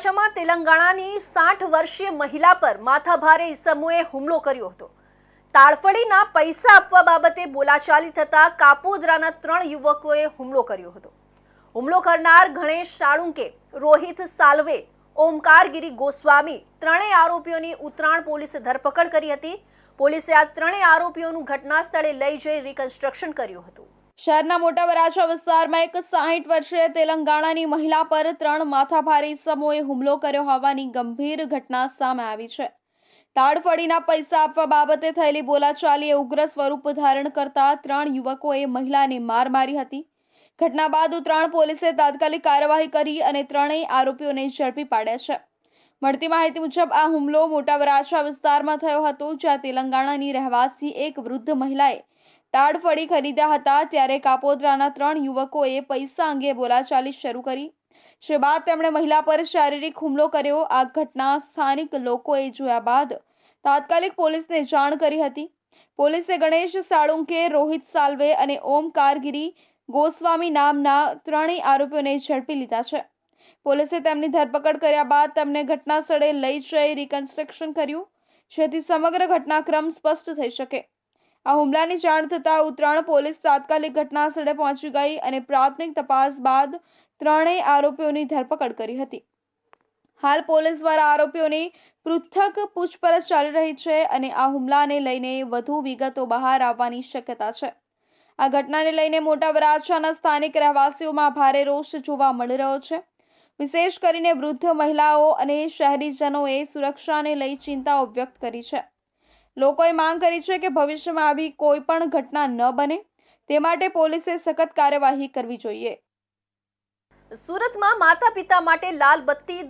વરાછામાં તેલંગાણાની સાઠ વર્ષીય મહિલા પર માથાભારે ઇસમોએ હુમલો કર્યો હતો. તાળફળીના પૈસા આપવા બાબતે બોલાચાલી થતા કાપોદરાના ત્રણ યુવકોએ હુમલો કર્યો હતો. હુમલો કરનાર ગણેશ સાળુંકે રોહિત સાલવે, ઓમકારગીરી ગોસ્વામી ત્રણેય આરોપીઓની ઉત્તરાયણ પોલીસે ધરપકડ કરી હતી. પોલીસે આ ત્રણેય આરોપીઓનું ઘટના સ્થળે લઈ જઈ રિકન્સ્ટ્રક્શન કર્યું હતું. શહેરના મોટા વરાછા વિસ્તારમાં એક સાહીઠ વર્ષીય તેલંગાણાની મહિલા પર ત્રણ માથાભારી સમૂહે હુમલો કર્યો હોવાની ગંભીર ઘટના સામે આવી છે. તાડફળીના પૈસા આપવા બાબતે થયેલી બોલાચાલીએ ઉગ્ર સ્વરૂપ ધારણ કરતા ત્રણ યુવકોએ મહિલાને માર મારી હતી. ઘટના બાદ ઉત્તરાયણ પોલીસે તાત્કાલિક કાર્યવાહી કરી અને ત્રણેય આરોપીઓને ઝડપી પાડ્યા છે. મળતી માહિતી મુજબ, આ હુમલો મોટા વરાછા વિસ્તારમાં થયો હતો, જ્યાં તેલંગાણાની રહેવાસી એક વૃદ્ધ મહિલાએ તાડફળી ખરીદ્યા હતા ત્યારે કાપોદ્રાના ત્રણ યુવકોએ પૈસા અંગે બોલાચાલી શરૂ કરી. જે બાદ તેમણે મહિલા પર શારીરિક હુમલો કર્યો. આ ઘટના સ્થાનિક લોકોએ જોયા બાદ તાત્કાલિક પોલીસને જાણ કરી હતી. પોલીસે ગણેશ સાળુંકે, રોહિત સાલ્વે અને ઓમ કારગીરી ગોસ્વામી નામના ત્રણેય આરોપીઓને ઝડપી લીધા છે. પોલીસે તેમની ધરપકડ કર્યા બાદ તેમને ઘટના સ્થળે લઈ જઈ રિકન્સ્ટ્રક્શન કર્યું, જેથી સમગ્ર ઘટનાક્રમ સ્પષ્ટ થઈ શકે. આ હુમલાની જાણ થતાં ઉત્તરાયણ પોલીસ તાત્કાલિક ઘટના સ્થળે પહોંચી ગઈ અને પ્રાથમિક તપાસ બાદ ત્રણેય આરોપીઓની ધરપકડ કરી હતી. હાલ પોલીસ દ્વારા આરોપીઓની પૃથક પૂછપરછ ચાલી રહી છે અને આ હુમલાને લઈને વધુ વિગતો બહાર આવવાની શક્યતા છે. આ ઘટનાને લઈને મોટા વરાછાના સ્થાનિક રહેવાસીઓમાં ભારે રોષ જોવા મળી રહ્યો છે. વિશેષ કરીને વૃદ્ધ મહિલાઓ અને શહેરીજનોએ સુરક્ષાને લઈ ચિંતાઓ વ્યક્ત કરી છે. લોકોએ માંગ કરી છે કે ભવિષ્યમાં આવી કોઈ પણ ઘટના ન બને. તે માટે પોલીસે સખત કાર્યવાહી કરવી જોઈએ. સુરતમાં માતા પિતા માટે લાલ બત્તી